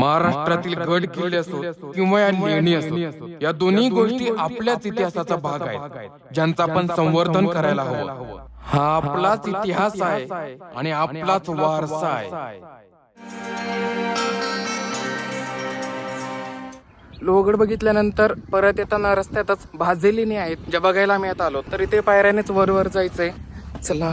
महाराष्ट्रातील गड किल्ले असो किंवा या लेणी असो या दोन्ही गोष्टी आपल्याच इतिहासाचा भाग आहेत ज्यांचा आपण संवर्धन करायला हवं. हा आपलाच इतिहास आहे आणि आपलाच वारसा आहे. लोहगड बघितल्यानंतर परत येताना रस्त्यातच भाजेलीने आहेत. ज्या बघायला आम्ही आता आलो तर इथे पायऱ्यानेच वर वर जायचंय. चला.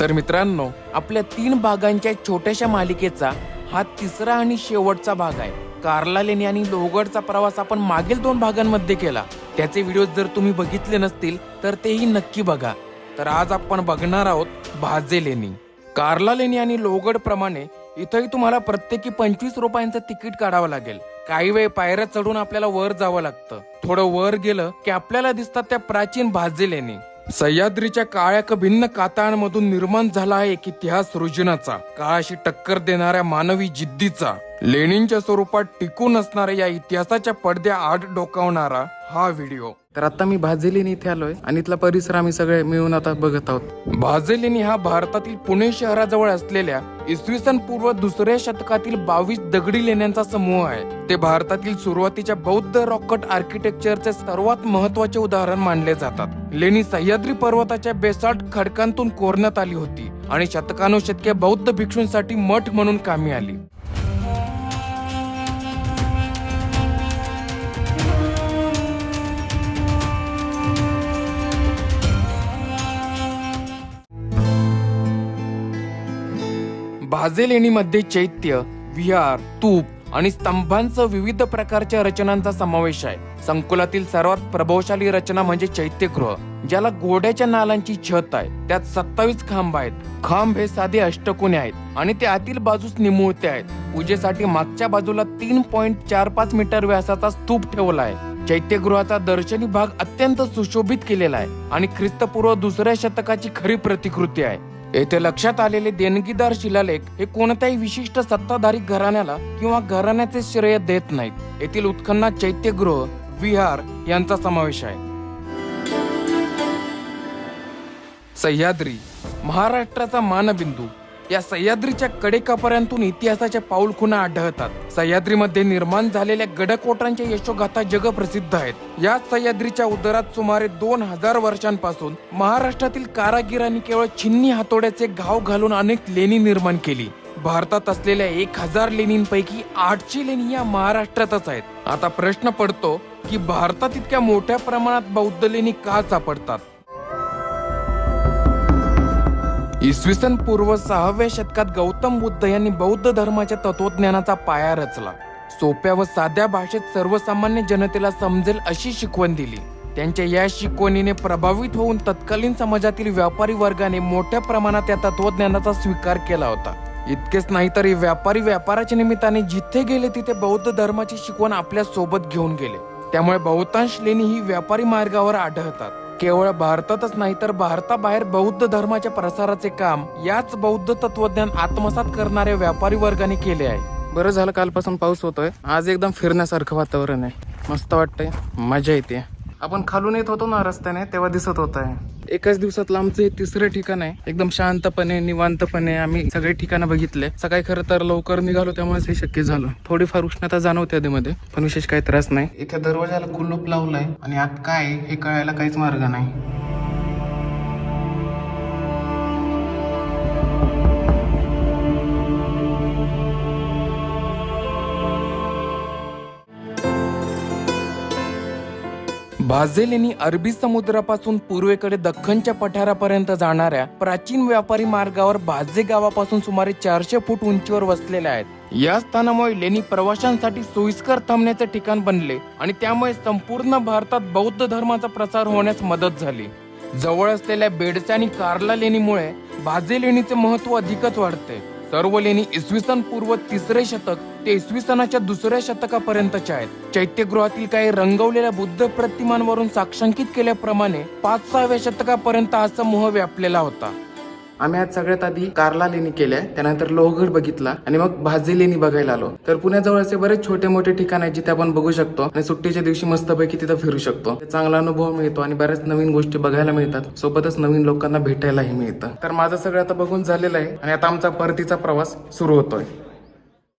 तर मित्रांनो आपल्या तीन भागांच्या छोट्याशा मालिकेचा हा तिसरा आणि शेवटचा भाग आहे. कार्ला लेणी आणि लोहगडचा प्रवास आपण मागील दोन भागांमध्ये केला. त्याचे व्हिडिओ जर तुम्ही बघितले नसतील तर तेही नक्की बघा. तर आज आपण बघणार आहोत भाजे लेणी. कार्ला लेणी आणि लोहगड प्रमाणे इथंही तुम्हाला प्रत्येकी पंचवीस रुपयांचं तिकीट काढावं लागेल. काही वेळ पायऱ्या चढून आपल्याला वर जावं लागतं. थोडं वर गेलं की आपल्याला दिसतात त्या प्राचीन भाजे लेणी. सह्याद्रीच्या काळ्या भिन्न कातळांमधून निर्माण झाला आहे एक इतिहास सृजनाचा. काळाशी टक्कर देणाऱ्या मानवी जिद्दीचा. लेणींच्या स्वरूपात टिकून असणाऱ्या या इतिहासाच्या पडद्या आड डोकावणारा हा व्हिडिओ. तर आता मी भाजेलिनी इथे आलोय आणि इथला परिसर आम्ही सगळे मिळून आता बघत आहोत. भाजेलिनी हा भारतातील पुणे शहराजवळ असलेल्या इसवी सन पूर्व दुसऱ्या शतकातील बावीस दगडी लेण्यांचा समूह आहे. ते भारतातील सुरुवातीच्या बौद्ध रॉकेट आर्किटेक्चरचे सर्वात महत्त्वाचे उदाहरण मानले जातात. लेणी सह्याद्री पर्वताच्या बेसाल्ट खडकांतून कोरण्यात आली होती आणि शतकानुशतके बौद्ध भिक्षूंसाठी मठ म्हणून कामी आली. भाजे लेणीमध्ये चैत्य विहार तूप आणि स्तंभांसह विविध प्रकारच्या रचनांचा समावेश आहे. संकुलातील सर्वात प्रभावशाली रचना म्हणजे चैत्यगृह ज्याला घोड्याच्या नालांची छत आहे. त्यात सत्तावीस खांब आहेत. खांब हे साधे अष्टकोने आहेत आणि ते आतील बाजूस निमुळते आहेत. पूजेसाठी मागच्या बाजूला तीन पॉइंट चार पाच मीटर व्यासाचा स्तूप ठेवला आहे. चैत्यगृहाचा दर्शनी भाग अत्यंत सुशोभित केलेला आहे आणि ख्रिस्तपूर्व दुसऱ्या शतकाची खरी प्रतिकृती आहे. येथे लक्षात आलेले देणगीदार शिलालेख हे कोणत्याही विशिष्ट सत्ताधारी घराण्याला किंवा घराण्याचे श्रेय देत नाहीत. येथील उत्खननात चैत्यगृह विहार यांचा समावेश आहे. सह्याद्री महाराष्ट्राचा मानबिंदू. या सह्याद्रीच्या कडेकापर्यंतून इतिहासाच्या पाऊलखुणा आढळतात. सह्याद्रीमध्ये निर्माण झालेल्या गडकोटांच्या यशोगाथा जगप्रसिद्ध आहेत. या सह्याद्रीच्या उदरात सुमारे दोन हजार वर्षांपासून महाराष्ट्रातील कारागिरांनी केवळ छिन्नी हातोड्याचे घाव घालून अनेक लेणी निर्माण केली. भारतात असलेल्या एक हजार लेणींपैकी आठशे लेणी या महाराष्ट्रातच आहेत. आता प्रश्न पडतो की भारतात इतक्या मोठ्या प्रमाणात बौद्ध लेणी का सापडतात? इसवी सन पूर्व सहाव्या शतकात गौतम बुद्ध यांनी बौद्ध धर्माच्या तत्वज्ञानाचा पाया रचला. सोप्या व साध्या भाषेत सर्वसामान्य जनतेला समजेल अशी शिकवण दिली. त्यांच्या या शिकवणीने प्रभावित होऊन तत्कालीन समाजातील व्यापारी वर्गाने मोठ्या प्रमाणात या तत्वज्ञानाचा स्वीकार केला होता. इतकेच नाही तरी व्यापारी व्यापाराच्या निमित्ताने जिथे गेले तिथे बौद्ध धर्माची शिकवण आपल्यासोबत घेऊन गेले. त्यामुळे बहुतांश लेणी ही व्यापारी मार्गावर आढळतात. केवळ भारतातच नाही तर भारताबाहेर बौद्ध धर्माच्या प्रसाराचे काम याच बौद्ध तत्वज्ञान आत्मसात करणाऱ्या व्यापारी वर्गाने केले आहे. बरं झालं कालपासून पाऊस होतोय. आज एकदम फिरण्यासारखं वातावरण आहे. मस्त वाटतंय. मजा येते. आपण खालून येत होतो ना रस्त्याने तेव्हा दिसत होत आहे. एकाच दिवसातलं आमचं हे तिसरं ठिकाण आहे. एकदम शांतपणे निवांतपणे आम्ही सगळे ठिकाणं बघितले. सकाळी खरं तर लवकर निघालो त्यामुळेच हे शक्य झालं. थोडीफार उष्णता जाणवते आधीमध्ये पण विशेष काही त्रास नाही. इथे दरवाजाला कुलूप लावलाय आणि आत काय हे कळायला काहीच मार्ग नाही. भाझेल यांनी अरबी समुद्रापासून पूर्वेकडे दख्खनच्या पठारापर्यंत जाणाऱ्या प्राचीन व्यापारी मार्गावर भाजे गावापासून सुमारे चारशे फूट उंचीवर वसलेल्या आहेत. या स्थानामुळे लेणी प्रवाशांसाठी सोयीस्कर थांबण्याचे ठिकाण बनले आणि त्यामुळे संपूर्ण भारतात बौद्ध धर्माचा प्रसार होण्यास मदत झाली. जवळ असलेल्या बेडसे आणि कार्ला लेणीमुळे भाजे लेणीचे महत्त्व अधिकच वाढते. सर्व लेणी इसवी सन पूर्व तिसरे शतक ते इसवी सनाच्या दुसऱ्या शतकापर्यंतच्या आहेत. चैत्यगृहातील काही रंगवलेल्या बुद्ध प्रतिमांवरून साक्षांकित केल्याप्रमाणे पाच सहाव्या शतकापर्यंत हा समूह व्यापलेला होता. आम्ही आज सगळ्यात आधी कारला लेणी केल्या त्यानंतर लोहगड बघितला आणि मग भाजी लेणी बघायला आलो. तर पुण्याजवळचे बरेच छोटे मोठे ठिकाण आहेत जिथे आपण बघू शकतो आणि सुट्टीच्या दिवशी मस्तपैकी तिथं फिरू शकतो. चांगला अनुभव मिळतो आणि बऱ्याच नवीन गोष्टी बघायला मिळतात. सोबतच नवीन लोकांना भेटायलाही मिळतं. तर माझं सगळं आता बघून झालेलं आहे आणि आता आमचा परतीचा प्रवास सुरू होतोय.